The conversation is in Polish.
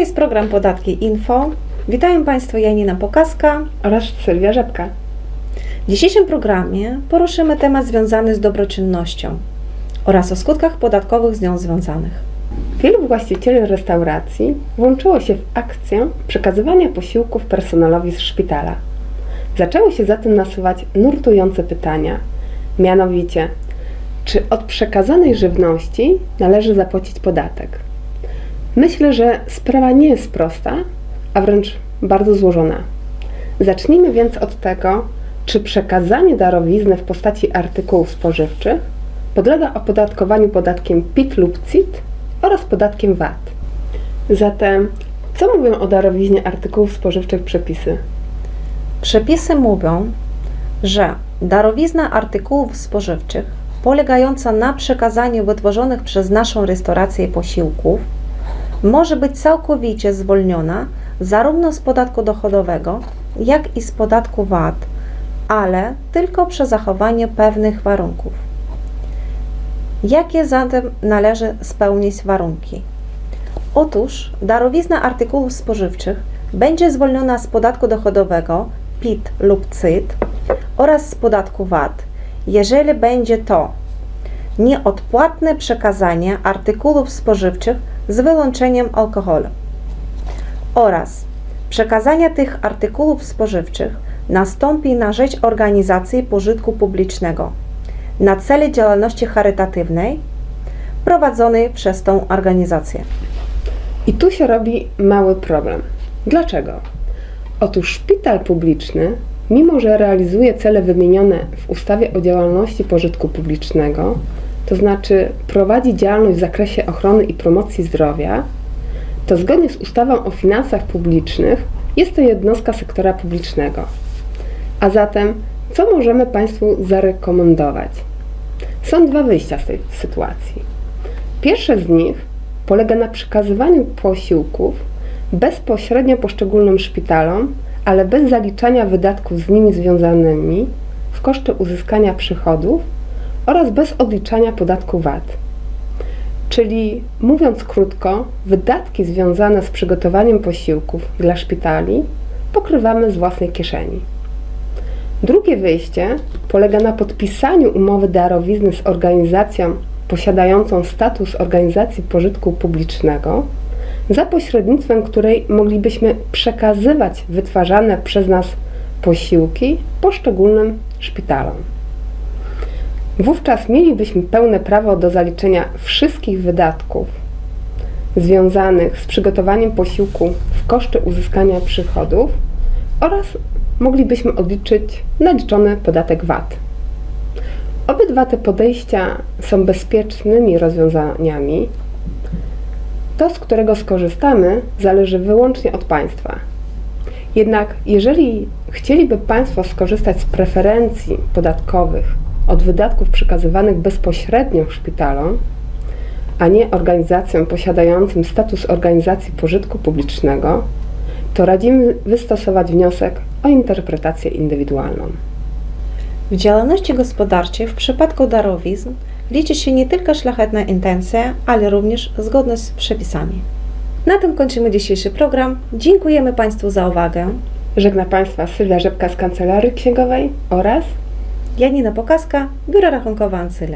jest program Podatki Info. Witają Państwa Janina Pokaska. oraz Sylwia Rzepka. W dzisiejszym programie poruszymy temat związany z dobroczynnością oraz o skutkach podatkowych z nią związanych. Wielu właścicieli restauracji włączyło się w akcję przekazywania posiłków personelowi z szpitala. Zaczęły się zatem nasuwać nurtujące pytania, mianowicie, czy od przekazanej żywności należy zapłacić podatek? Myślę, że sprawa nie jest prosta, a wręcz bardzo złożona. Zacznijmy więc od tego, czy przekazanie darowizny w postaci artykułów spożywczych podlega opodatkowaniu podatkiem PIT lub CIT oraz podatkiem VAT. Zatem, co mówią o darowiźnie artykułów spożywczych przepisy? Przepisy mówią, że darowizna artykułów spożywczych polegająca na przekazaniu wytworzonych przez naszą restaurację posiłków może być całkowicie zwolniona zarówno z podatku dochodowego, jak i z podatku VAT, ale tylko przy zachowaniu pewnych warunków. Jakie zatem należy spełnić warunki? Otóż darowizna artykułów spożywczych będzie zwolniona z podatku dochodowego PIT lub CIT oraz z podatku VAT, jeżeli będzie to nieodpłatne przekazanie artykułów spożywczych z wyłączeniem alkoholu oraz przekazanie tych artykułów spożywczych nastąpi na rzecz organizacji pożytku publicznego na cele działalności charytatywnej prowadzonej przez tą organizację. I tu się robi mały problem. Dlaczego? Otóż szpital publiczny, mimo że realizuje cele wymienione w ustawie o działalności pożytku publicznego, to znaczy prowadzi działalność w zakresie ochrony i promocji zdrowia, to zgodnie z ustawą o finansach publicznych jest to jednostka sektora publicznego. A zatem, co możemy Państwu zarekomendować? Są dwa wyjścia z tej sytuacji. Pierwsze z nich polega na przekazywaniu posiłków bezpośrednio poszczególnym szpitalom, ale bez zaliczania wydatków z nimi związanymi w koszty uzyskania przychodów oraz bez odliczania podatku VAT. Czyli mówiąc krótko, wydatki związane z przygotowaniem posiłków dla szpitali pokrywamy z własnej kieszeni. Drugie wyjście polega na podpisaniu umowy darowizny z organizacją posiadającą status organizacji pożytku publicznego, za pośrednictwem której moglibyśmy przekazywać wytwarzane przez nas posiłki poszczególnym szpitalom. Wówczas mielibyśmy pełne prawo do zaliczenia wszystkich wydatków związanych z przygotowaniem posiłku w koszty uzyskania przychodów oraz moglibyśmy odliczyć naliczony podatek VAT. Obydwa te podejścia są bezpiecznymi rozwiązaniami. To, z którego skorzystamy, zależy wyłącznie od Państwa. Jednak jeżeli chcieliby Państwo skorzystać z preferencji podatkowych od wydatków przekazywanych bezpośrednio szpitalom, a nie organizacjom posiadającym status organizacji pożytku publicznego, to radzimy wystosować wniosek o interpretację indywidualną. W działalności gospodarczej w przypadku darowizn liczy się nie tylko szlachetna intencja, ale również zgodność z przepisami. Na tym kończymy dzisiejszy program. Dziękujemy Państwu za uwagę. Żegna Państwa Sylwia Rzepka z Kancelarii Księgowej oraz Janina Pokaska, Biuro Rachunkowe Ancyle.